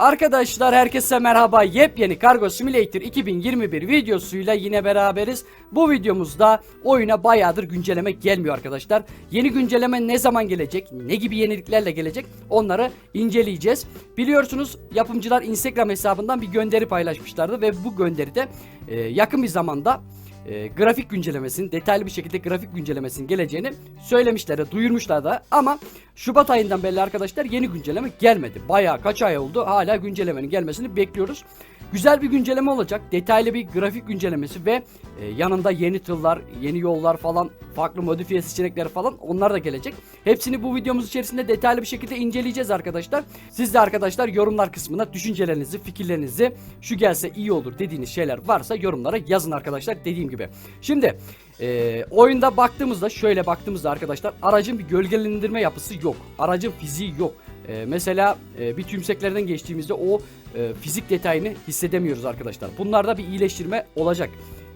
Arkadaşlar herkese merhaba. Yepyeni Cargo Simulator 2021 videosuyla yine beraberiz. Bu videomuzda oyuna bayağıdır güncelleme gelmiyor arkadaşlar. Yeni güncelleme ne zaman gelecek? Ne gibi yeniliklerle gelecek? Onları inceleyeceğiz. Biliyorsunuz yapımcılar Instagram hesabından bir gönderi paylaşmışlardı ve bu gönderide e, yakın bir zamanda e, grafik güncellemesinin detaylı bir şekilde grafik güncellemesinin geleceğini söylemişler de duyurmuşlar da ama Şubat ayından belli arkadaşlar yeni güncelleme gelmedi. Bayağı kaç ay oldu hala güncellemenin gelmesini bekliyoruz. Güzel bir güncelleme olacak. Detaylı bir grafik güncellemesi ve e, yanında yeni tırlar, yeni yollar falan, farklı modifiye seçenekleri falan onlar da gelecek. Hepsini bu videomuz içerisinde detaylı bir şekilde inceleyeceğiz arkadaşlar. Siz de arkadaşlar yorumlar kısmına düşüncelerinizi, fikirlerinizi şu gelse iyi olur dediğiniz şeyler varsa yorumlara yazın arkadaşlar dediğim gibi. Şimdi e, oyunda baktığımızda şöyle baktığımızda arkadaşlar aracın bir gölgelendirme yapısı yok. Aracın fiziği yok. E, mesela e, bir tümseklerden geçtiğimizde o e, fizik detayını hissedemiyoruz arkadaşlar. Bunlarda bir iyileştirme olacak.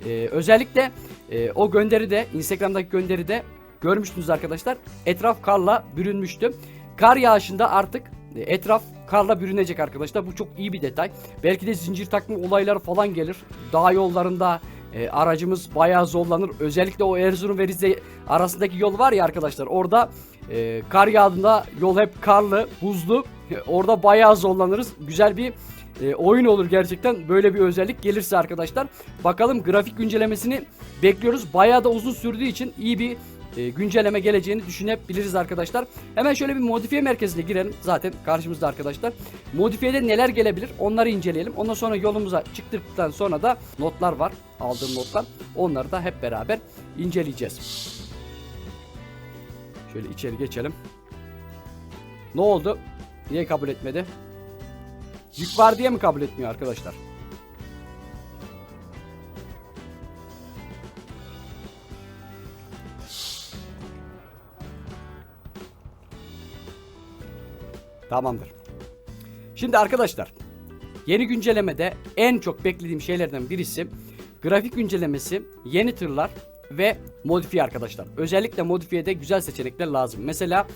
E, özellikle e, o gönderide Instagram'daki gönderide görmüştünüz arkadaşlar. Etraf karla bürünmüştü. Kar yağışında artık e, etraf karla bürünecek arkadaşlar. Bu çok iyi bir detay. Belki de zincir takma olayları falan gelir. Dağ yollarında e, aracımız bayağı zorlanır. Özellikle o Erzurum ve Rize arasındaki yol var ya arkadaşlar. Orada e, kar yağdığında yol hep karlı, buzlu. E, Orada bayağı zorlanırız. Güzel bir e, oyun olur gerçekten. Böyle bir özellik gelirse arkadaşlar. Bakalım grafik güncellemesini bekliyoruz. Bayağı da uzun sürdüğü için iyi bir e, güncelleme geleceğini düşünebiliriz arkadaşlar. Hemen şöyle bir modifiye merkezine girelim. Zaten karşımızda arkadaşlar. Modifiyede neler gelebilir onları inceleyelim. Ondan sonra yolumuza çıktıktan sonra da notlar var. Aldığım notlar. Onları da hep beraber inceleyeceğiz. Şöyle içeri geçelim. Ne oldu? Niye kabul etmedi? Yük var diye mi kabul etmiyor arkadaşlar? Tamamdır. Şimdi arkadaşlar yeni güncellemede en çok beklediğim şeylerden birisi grafik güncellemesi, yeni tırlar ve modifiye arkadaşlar. Özellikle modifiyede güzel seçenekler lazım. Mesela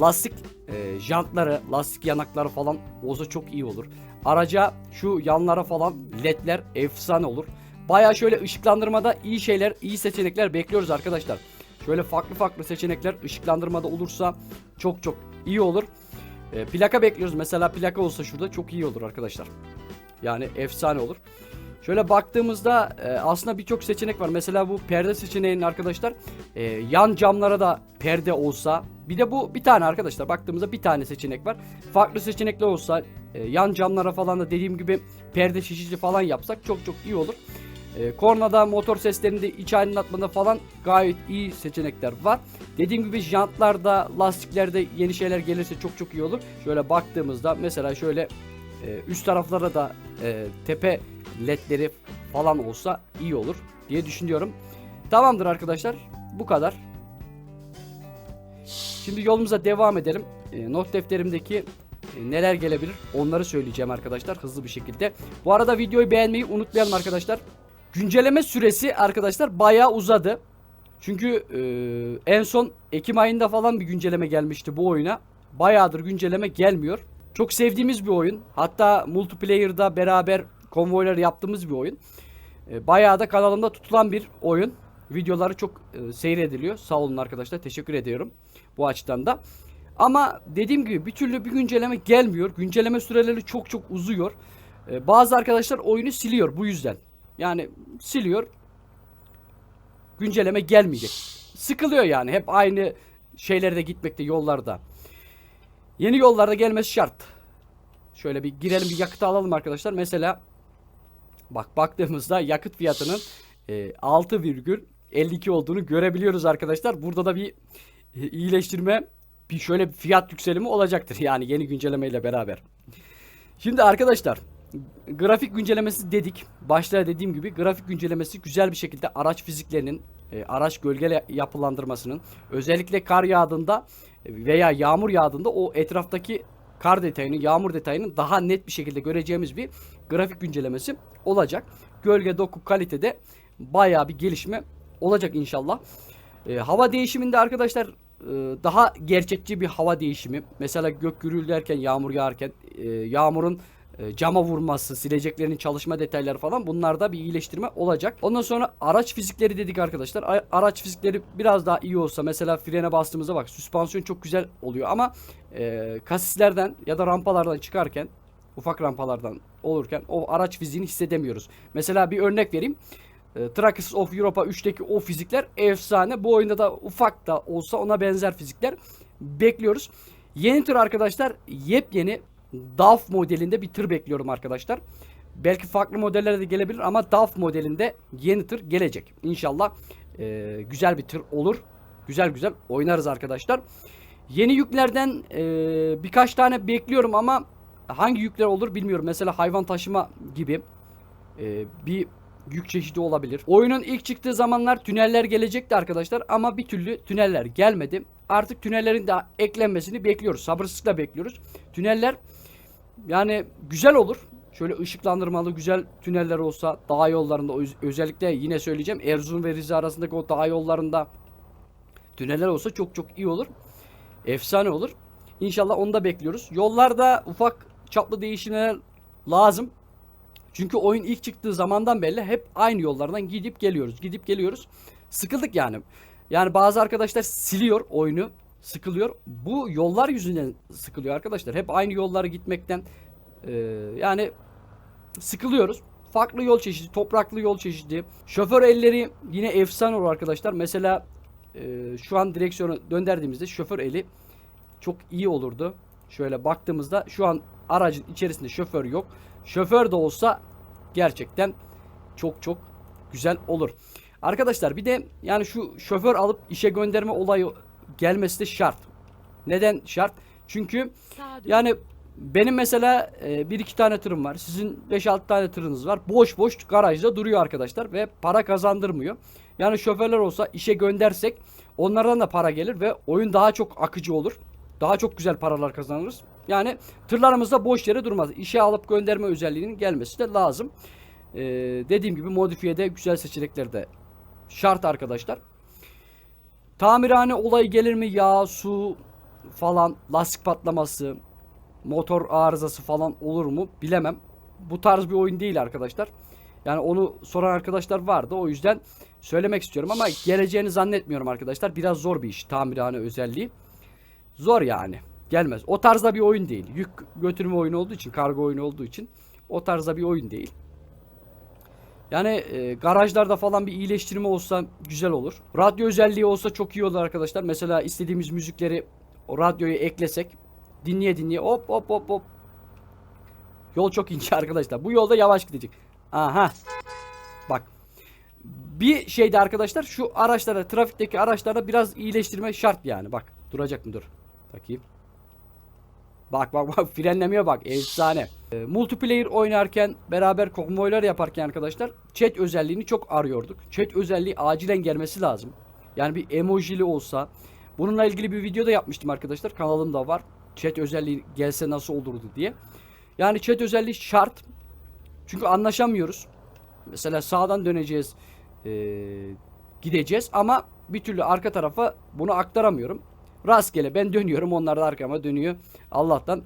lastik e, jantları, lastik yanakları falan olsa çok iyi olur. Araca şu yanlara falan ledler efsane olur. Baya şöyle ışıklandırmada iyi şeyler, iyi seçenekler bekliyoruz arkadaşlar. Şöyle farklı farklı seçenekler ışıklandırmada olursa çok çok iyi olur. E, plaka bekliyoruz. Mesela plaka olsa şurada çok iyi olur arkadaşlar. Yani efsane olur. Şöyle baktığımızda e, aslında birçok seçenek var. Mesela bu perde seçeneğinin arkadaşlar e, yan camlara da perde olsa bir de bu bir tane arkadaşlar baktığımızda bir tane seçenek var. Farklı seçenekler olsa e, yan camlara falan da dediğim gibi perde şişici falan yapsak çok çok iyi olur. E, kornada motor seslerinde iç aydınlatmada falan gayet iyi seçenekler var. Dediğim gibi jantlarda lastiklerde yeni şeyler gelirse çok çok iyi olur. Şöyle baktığımızda mesela şöyle e, üst taraflara da e, tepe ledleri falan olsa iyi olur diye düşünüyorum. Tamamdır arkadaşlar. Bu kadar. Şimdi yolumuza devam edelim. E, not defterimdeki e, neler gelebilir onları söyleyeceğim arkadaşlar hızlı bir şekilde. Bu arada videoyu beğenmeyi unutmayalım arkadaşlar. Güncelleme süresi arkadaşlar bayağı uzadı. Çünkü e, en son Ekim ayında falan bir güncelleme gelmişti bu oyuna. Bayağıdır güncelleme gelmiyor. Çok sevdiğimiz bir oyun. Hatta multiplayer'da beraber konvoylar yaptığımız bir oyun. E, bayağı da kanalımda tutulan bir oyun. Videoları çok e, seyrediliyor. Sağ olun arkadaşlar. Teşekkür ediyorum bu açıdan da. Ama dediğim gibi bir türlü bir güncelleme gelmiyor. Güncelleme süreleri çok çok uzuyor. E, bazı arkadaşlar oyunu siliyor bu yüzden. Yani siliyor. Güncelleme gelmeyecek. Sıkılıyor yani. Hep aynı şeylerde gitmekte yollarda. Yeni yollarda gelmesi şart. Şöyle bir girelim bir yakıt alalım arkadaşlar. Mesela bak baktığımızda yakıt fiyatının e, 6,52 olduğunu görebiliyoruz arkadaşlar. Burada da bir e, iyileştirme bir şöyle fiyat yükselimi olacaktır. Yani yeni güncelleme ile beraber. Şimdi arkadaşlar grafik güncellemesi dedik. Başta dediğim gibi grafik güncellemesi güzel bir şekilde araç fiziklerinin, e, araç gölge yapılandırmasının özellikle kar yağdığında veya yağmur yağdığında o etraftaki kar detayını, yağmur detayını daha net bir şekilde göreceğimiz bir grafik güncellemesi olacak. Gölge doku kalitede bayağı bir gelişme olacak inşallah. E, hava değişiminde arkadaşlar e, daha gerçekçi bir hava değişimi. Mesela gök gürülderken, yağmur yağarken, e, yağmurun e, cama vurması, sileceklerin çalışma detayları falan bunlarda bir iyileştirme olacak. Ondan sonra araç fizikleri dedik arkadaşlar. Araç fizikleri biraz daha iyi olsa mesela frene bastığımızda bak süspansiyon çok güzel oluyor ama e, kasislerden ya da rampalardan çıkarken ufak rampalardan olurken o araç fiziğini hissedemiyoruz. Mesela bir örnek vereyim. E, Trackers of Europa 3'teki o fizikler efsane. Bu oyunda da ufak da olsa ona benzer fizikler bekliyoruz. Yeni tır arkadaşlar yepyeni DAF modelinde bir tır bekliyorum arkadaşlar. Belki farklı modellere de gelebilir ama DAF modelinde yeni tır gelecek. İnşallah e, güzel bir tır olur. Güzel güzel oynarız arkadaşlar. Yeni yüklerden e, birkaç tane bekliyorum ama hangi yükler olur bilmiyorum. Mesela hayvan taşıma gibi e, bir yük çeşidi olabilir. Oyunun ilk çıktığı zamanlar tüneller gelecekti arkadaşlar ama bir türlü tüneller gelmedi. Artık tünellerin de eklenmesini bekliyoruz. Sabırsızlıkla bekliyoruz. Tüneller yani güzel olur. Şöyle ışıklandırmalı güzel tüneller olsa dağ yollarında öz- özellikle yine söyleyeceğim Erzurum ve Rize arasındaki o dağ yollarında tüneller olsa çok çok iyi olur. Efsane olur. İnşallah onu da bekliyoruz. Yollarda ufak çaplı değişimler lazım. Çünkü oyun ilk çıktığı zamandan beri hep aynı yollardan gidip geliyoruz. Gidip geliyoruz. Sıkıldık yani. Yani bazı arkadaşlar siliyor oyunu. Sıkılıyor. Bu yollar yüzünden sıkılıyor arkadaşlar. Hep aynı yolları gitmekten e, yani sıkılıyoruz. Farklı yol çeşidi, topraklı yol çeşidi. Şoför elleri yine efsane olur arkadaşlar. Mesela e, şu an direksiyonu döndürdüğümüzde şoför eli çok iyi olurdu. Şöyle baktığımızda şu an aracın içerisinde şoför yok. Şoför de olsa gerçekten çok çok güzel olur. Arkadaşlar bir de yani şu şoför alıp işe gönderme olayı gelmesi de şart. Neden şart? Çünkü yani benim mesela e, bir iki tane tırım var. Sizin 5-6 tane tırınız var. Boş boş garajda duruyor arkadaşlar ve para kazandırmıyor. Yani şoförler olsa işe göndersek onlardan da para gelir ve oyun daha çok akıcı olur. Daha çok güzel paralar kazanırız. Yani tırlarımız da boş yere durmaz. İşe alıp gönderme özelliğinin gelmesi de lazım. Ee, dediğim gibi modifiyede güzel seçenekler de şart arkadaşlar. Tamirhane olayı gelir mi? Yağ, su falan, lastik patlaması, motor arızası falan olur mu? Bilemem. Bu tarz bir oyun değil arkadaşlar. Yani onu soran arkadaşlar vardı. O yüzden söylemek istiyorum ama geleceğini zannetmiyorum arkadaşlar. Biraz zor bir iş tamirhane özelliği. Zor yani. Gelmez. O tarzda bir oyun değil. Yük götürme oyunu olduğu için, kargo oyunu olduğu için o tarzda bir oyun değil. Yani e, garajlarda falan bir iyileştirme olsa güzel olur. Radyo özelliği olsa çok iyi olur arkadaşlar. Mesela istediğimiz müzikleri o radyoya eklesek dinleye dinleye hop hop hop hop. Yol çok ince arkadaşlar. Bu yolda yavaş gidecek. Aha. Bak. Bir şeyde arkadaşlar şu araçlara, trafikteki araçlara biraz iyileştirme şart yani. Bak duracak mı dur. Bakayım. Bak bak bak frenlemeye bak efsane. E, multiplayer oynarken beraber konvoylar yaparken arkadaşlar chat özelliğini çok arıyorduk. Chat özelliği acilen gelmesi lazım. Yani bir emojili olsa. Bununla ilgili bir video da yapmıştım arkadaşlar. Kanalımda var. Chat özelliği gelse nasıl olurdu diye. Yani chat özelliği şart. Çünkü anlaşamıyoruz. Mesela sağdan döneceğiz. e, gideceğiz ama bir türlü arka tarafa bunu aktaramıyorum. Rastgele ben dönüyorum onlar da arkama dönüyor. Allah'tan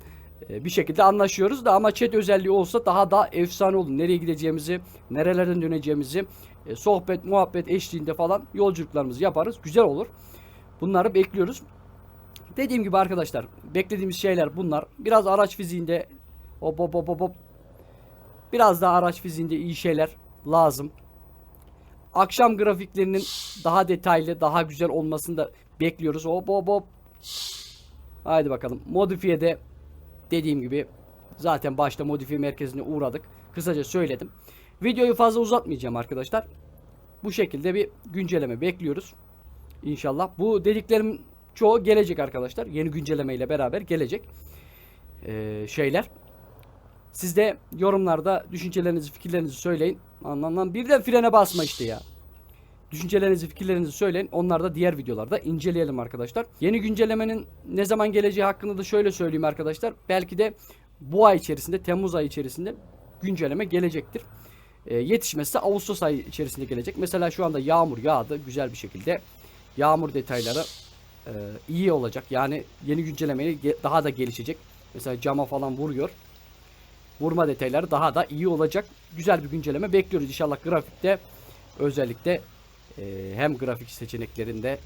e, bir şekilde anlaşıyoruz da ama chat özelliği olsa daha da efsane olur. Nereye gideceğimizi, nerelerden döneceğimizi, e, sohbet, muhabbet eşliğinde falan yolculuklarımızı yaparız. Güzel olur. Bunları bekliyoruz. Dediğim gibi arkadaşlar beklediğimiz şeyler bunlar. Biraz araç fiziğinde hop hop hop hop. Biraz daha araç fiziğinde iyi şeyler lazım. Akşam grafiklerinin daha detaylı, daha güzel olmasını da bekliyoruz. Hop hop hop. Haydi bakalım. Modifiyede dediğim gibi zaten başta modifiye merkezine uğradık. Kısaca söyledim. Videoyu fazla uzatmayacağım arkadaşlar. Bu şekilde bir güncelleme bekliyoruz. İnşallah. Bu dediklerim çoğu gelecek arkadaşlar. Yeni güncelleme ile beraber gelecek ee, şeyler. Siz de yorumlarda düşüncelerinizi, fikirlerinizi söyleyin. Anlamdan birden frene basma işte ya. Düşüncelerinizi, fikirlerinizi söyleyin. Onlar da diğer videolarda inceleyelim arkadaşlar. Yeni güncellemenin ne zaman geleceği hakkında da şöyle söyleyeyim arkadaşlar. Belki de bu ay içerisinde, Temmuz ayı içerisinde güncelleme gelecektir. Ee, yetişmezse Ağustos ayı içerisinde gelecek. Mesela şu anda yağmur yağdı güzel bir şekilde. Yağmur detayları e, iyi olacak. Yani yeni güncellemeyle ge- daha da gelişecek. Mesela cama falan vuruyor. vurma detayları daha da iyi olacak. Güzel bir güncelleme bekliyoruz inşallah grafikte özellikle e, hem grafik seçeneklerinde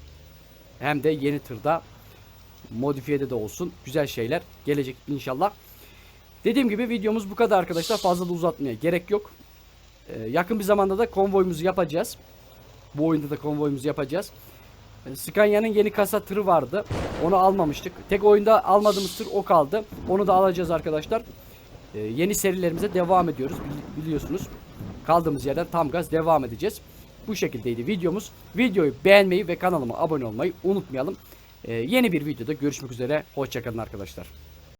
hem de yeni tırda modifiyede de olsun güzel şeyler gelecek inşallah. Dediğim gibi videomuz bu kadar arkadaşlar. Fazla da uzatmaya gerek yok. Ee, yakın bir zamanda da konvoyumuzu yapacağız. Bu oyunda da konvoyumuzu yapacağız. Ee, Scania'nın yeni kasa tırı vardı. Onu almamıştık. Tek oyunda almadığımız tır o kaldı. Onu da alacağız arkadaşlar. Ee, yeni serilerimize devam ediyoruz bili- biliyorsunuz. Kaldığımız yerden tam gaz devam edeceğiz. Bu şekildeydi videomuz. Videoyu beğenmeyi ve kanalıma abone olmayı unutmayalım. Ee, yeni bir videoda görüşmek üzere. Hoşçakalın arkadaşlar.